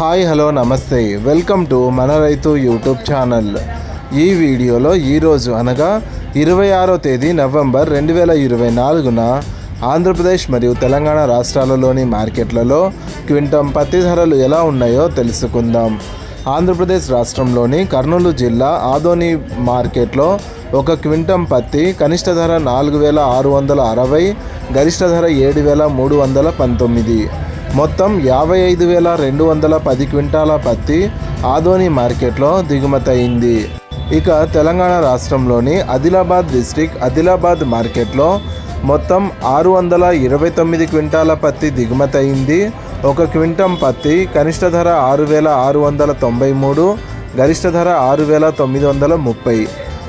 Hi hello నమస్తే. Welcome to మన రైతు యూట్యూబ్ ఛానల్. ఈ వీడియోలో ఈరోజు అనగా ఇరవై ఆరో తేదీ నవంబర్ రెండు వేల ఇరవై నాలుగున ఆంధ్రప్రదేశ్ మరియు తెలంగాణ రాష్ట్రాలలోని మార్కెట్లలో క్వింటం పత్తి ధరలు ఎలా ఉన్నాయో తెలుసుకుందాం. ఆంధ్రప్రదేశ్ రాష్ట్రంలోని కర్నూలు జిల్లా ఆదోని మార్కెట్లో ఒక క్వింటం పత్తి కనిష్ట ధర నాలుగు వేల ఆరు వందల అరవై గరిష్ట ధర ఏడు వేల మూడు వందల పంతొమ్మిది. మొత్తం యాభై ఐదు వేల రెండు వందల పది క్వింటాల పత్తి ఆదోని మార్కెట్లో దిగుమతయింది. ఇక తెలంగాణ రాష్ట్రంలోని ఆదిలాబాద్ డిస్టిక్ ఆదిలాబాద్ మార్కెట్లో మొత్తం ఆరు వందల ఇరవై తొమ్మిది క్వింటాల పత్తి దిగుమతయింది. ఒక క్వింటం పత్తి కనిష్ట ధర ఆరు వేల ఆరు వందల తొంభై మూడు గరిష్ట ధర ఆరు వేల తొమ్మిది వందల ముప్పై.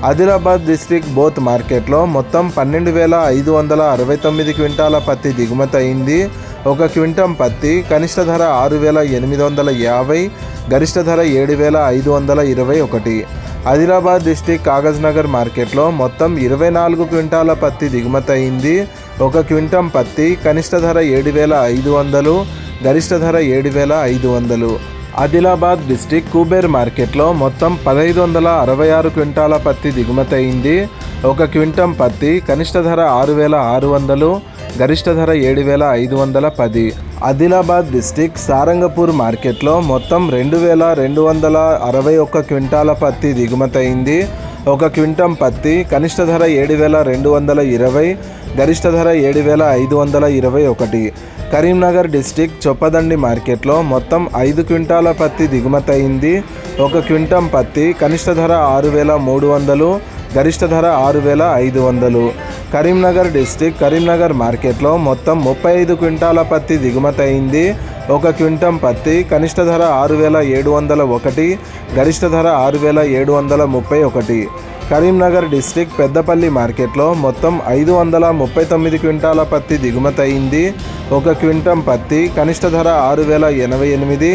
ఆదిలాబాద్ డిస్టిక్ బోత్ మార్కెట్లో మొత్తం పన్నెండు వేల ఐదు వందల అరవై తొమ్మిది క్వింటాల పత్తి దిగుమతి అయింది ఒక క్వింటం పత్తి కనిష్ట ధర ఆరు వేల ఎనిమిది వందల యాభై గరిష్ట ధర ఏడు వేల ఐదు వందల ఇరవై ఒకటి. ఆదిలాబాద్ డిస్టిక్ కాగజ్ నగర్ మార్కెట్లో మొత్తం ఇరవై నాలుగు క్వింటాల పత్తి దిగుమతి అయింది. ఒక క్వింటం పత్తి కనిష్ట ధర ఏడు వేల ఐదు వందలు గరిష్ట ధర ఏడు వేల ఐదు వందలు. ఆదిలాబాద్ డిస్టిక్ కుబేర్ మార్కెట్లో మొత్తం పదహైదు వందల అరవై ఆరు క్వింటాల పత్తి దిగుమతి అయింది. ఒక క్వింటం పత్తి కనిష్ట ధర ఆరు వేల ఆరు వందలు గరిష్ట ధర ఏడు వేల ఐదు వందల పది. ఆదిలాబాద్ డిస్టిక్ సారంగపూర్ మార్కెట్లో మొత్తం రెండు వేల రెండు వందల అరవై ఒక్క క్వింటాల పత్తి దిగుమతయింది. ఒక క్వింటం పత్తి కనిష్ట ధర ఏడు వేల రెండు వందల ఇరవై గరిష్ట ధర ఏడు వేల ఐదు వందల ఇరవై ఒకటి. కరీంనగర్ డిస్టిక్ చొప్పదండి మార్కెట్లో మొత్తం ఐదు క్వింటాల పత్తి దిగుమతయింది. ఒక క్వింటం పత్తి కనిష్ట ధర ఆరు వేల మూడు వందలు గరిష్ట ధర ఆరు వేల ఐదు వందలు. కరీంనగర్ డిస్టిక్ కరీంనగర్ మార్కెట్లో మొత్తం ముప్పై ఐదు క్వింటాల పత్తి దిగుమతి అయింది. ఒక క్వింటం పత్తి కనిష్ట ధర ఆరు వేల ఏడు వందల ఒకటి గరిష్ట ధర ఆరు వేల ఏడు వందల ముప్పై ఒకటి. కరీంనగర్ డిస్టిక్ పెద్దపల్లి మార్కెట్లో మొత్తం ఐదు వందల ముప్పై తొమ్మిది క్వింటాల పత్తి దిగుమతి అయింది. ఒక క్వింటం పత్తి కనిష్ట ధర ఆరు వేల ఎనభై ఎనిమిది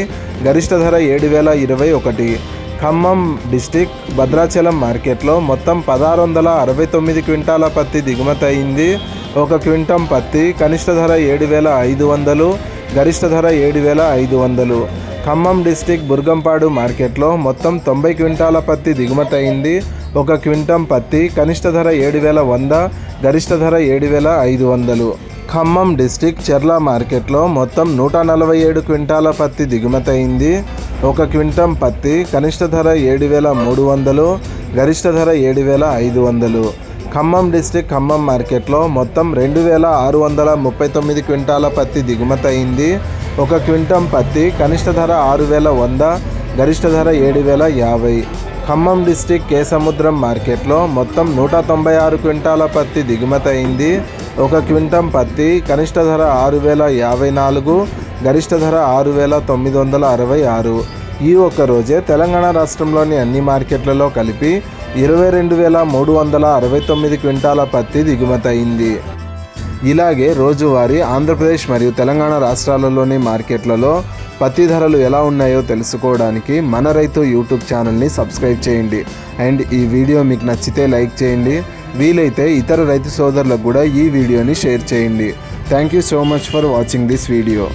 గరిష్ట ధర ఏడు వేల ఇరవై ఒకటి. ఖమ్మం డిస్టిక్ భద్రాచలం మార్కెట్లో మొత్తం పదహారు వందల అరవై తొమ్మిది క్వింటాల పత్తి దిగుమతి అయింది. ఒక క్వింటం పత్తి కనిష్ట ధర ఏడు వేల ఐదు వందలు గరిష్ట ధర ఏడు వేల ఐదు వందలు. ఖమ్మం డిస్టిక్ బుర్గంపాడు మార్కెట్లో మొత్తం తొంభై క్వింటాల పత్తి దిగుమతి అయింది. ఒక క్వింటం పత్తి కనిష్ట ధర ఏడు వేల వంద గరిష్ట ధర ఏడు వేల ఐదు వందలు. ఖమ్మం డిస్టిక్ చెర్ల మార్కెట్లో మొత్తం నూట నలభై ఏడు క్వింటాల పత్తి దిగుమతి అయింది. ఒక క్వింటం పత్తి కనిష్ట ధర ఏడు వేల మూడు వందలు గరిష్ట ధర ఏడు వేల ఐదు వందలు. ఖమ్మం డిస్టిక్ ఖమ్మం మార్కెట్లో మొత్తం రెండు వేల ఆరు వందల ముప్పై తొమ్మిది క్వింటాల పత్తి దిగుమతి అయింది. ఒక క్వింటం పత్తి కనిష్ట ధర ఆరు వేల వంద గరిష్ట ధర ఏడు వేల యాభై. ఖమ్మం డిస్టిక్ కేసముద్రం మార్కెట్లో మొత్తం నూట తొంభై ఆరు క్వింటాల పత్తి దిగుమతి అయింది. ఒక క్వింటం పత్తి కనిష్ట ధర ఆరు వేల యాభై నాలుగు గరిష్ట ధర ఆరు వేల తొమ్మిది వందల అరవై ఆరు. ఈ ఒక్క రోజే తెలంగాణ రాష్ట్రంలోని అన్ని మార్కెట్లలో కలిపి ఇరవై రెండు వేల మూడు వందల అరవై తొమ్మిది క్వింటాల పత్తి దిగుమతయింది. ఇలాగే రోజువారీ ఆంధ్రప్రదేశ్ మరియు తెలంగాణ రాష్ట్రాలలోని మార్కెట్లలో పత్తి ధరలు ఎలా ఉన్నాయో తెలుసుకోవడానికి మన రైతు యూట్యూబ్ ఛానల్ని సబ్స్క్రైబ్ చేయండి. అండ్ ఈ వీడియో మీకు నచ్చితే లైక్ చేయండి. వీలైతే ఇతర రైతు సోదరులకు కూడా ఈ వీడియోని షేర్ చేయండి. Thank you so much for watching this video.